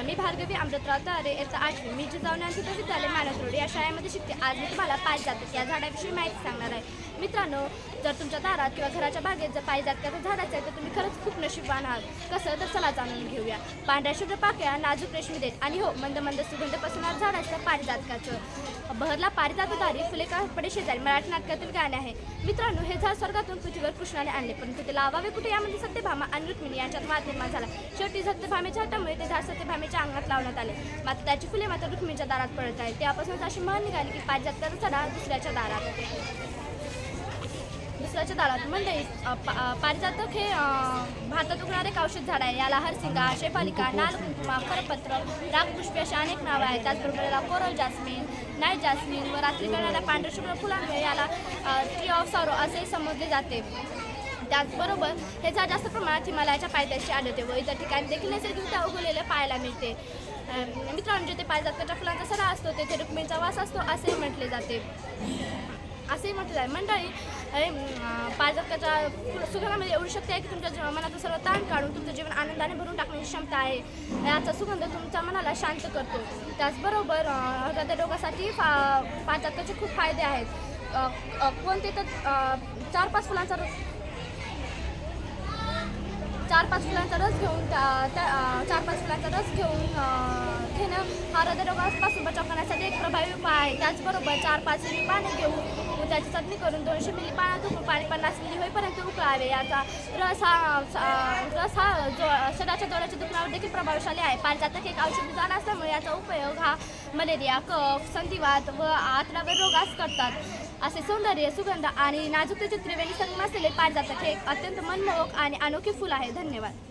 नमस्कार मी भार्गवी अमृतराव तारे येतं आठवी मी जिजाऊ ज्ञानचित्र विद्यालय मानसरोड या शाळेमध्ये शिकते. आज मी तुम्हाला पारिजातक या झाडाविषयी माहिती सांगणार आहे. मित्रांनो जर तुमच्या दारात किंवा घराच्या बागेत जर पारिजातकाचं झाडाचं आहे तर तुम्ही खरंच खूप नशीबवान आहात. कसं? तर चला जाणून घेऊया. पांढऱ्या शुभ्र पाकळ्या नाजूक रेशमी देत. आणि हो मंद मंद सुगंध पसरणार झाडाचं असतं पारिजातकाचं बहरला पारिजातदारी फुले कापडे शेजारी. मराठी नाटकातील गाणे आहे. मित्रांनो हे झाड स्वर्गातून पृथ्वीवर कृष्णाने आणले परंतु ते लावावे कुठे? यामध्ये सत्यभामा आणि रुक्मिणी यांच्यात वाद निर्माण झाला. शेवटी सत्यभामेच्या हट्टामुळे ते झाड सत्यभामेच्या अंगात लावण्यात आले. मात्र त्याची फुले मात्र रुक्मिणीच्या दारात पडत आहेत. त्यापासूनच अशी म्हण निघाली की पारिजातकाचा झाडा दुसऱ्याच्या दारात. दुसऱ्याच्या दारात. म्हणजे, मंडळी पा- पारिजातक हे भारतात उगणारे एक औषध झाड आहे. याला हरसिंगा शेफालिका नाल कुंकुमा खरपत्र रागपुष्पी अशी अनेक नावं आहेत. त्याचबरोबर याला कोरल जास्मिन नाईट जास्मिन व रात्री करणाऱ्या पांढरशुभ्र फुलांमुळे याला ट्री ऑफ सॉरो असे संबोधले जाते. त्याचबरोबर हे झाड जास्त प्रमाणात हिमालयाच्या पायथ्याशी आढळते. व इतर ठिकाणी देखील नैसर्गिकरित्या उगवलेले पाहायला मिळते. मित्रांनो जेथे पायजातकाच्या फुलांचा सरा असतो तेथे रुक्मिणीचा वास असतो असेही म्हटले जाते. असेही म्हटलं जाते मंडळी पायजातकाच्या सुगंधामध्ये म्हणजे एवढी शक्ती आहे की तुमच्या जीवन- मनातून सर्व ताण काढून तुमचं जीवन आनंदाने भरून टाकण्याची क्षमता आहे. याचा सुगंध तुमच्या मनाला शांत करतो. त्याचबरोबर अं, हृदयरोगासाठी फा पायजातकाचे खूप फायदे आहेत. कोणते तर चार पाच फुलांचा चार पाच फुलांचा रस घेऊन त्या चार पाच फुलांचा रस घेऊन घेणं हा हृदयरोगापासून बचाव करण्यासाठी एक प्रभावी उपाय आहे. त्याचबरोबर चार पाच मिली पाणी घेऊन त्याची चटणी करून दोनशे मिली पाण्यात उकळून पाणी पन्नास मिली होईपर्यंत उकळावे याचा रस हा रस हा जो शरीराच्या डोळ्याच्या दुखण्यावर देखील प्रभावशाली आहे. पारिजातक एक औषधी जाण असल्यामुळे याचा उपयोग हा मलेरिया कफ संधिवात व आतड्यावर रोगास करतात. असे सौंदर्य सुगंध आणि नाजूकतेचे त्रिवेणी संगम असलेले पारिजातक हे एक अत्यंत मनमोहक आणि अनोखे फूल आहे. धन्यवाद.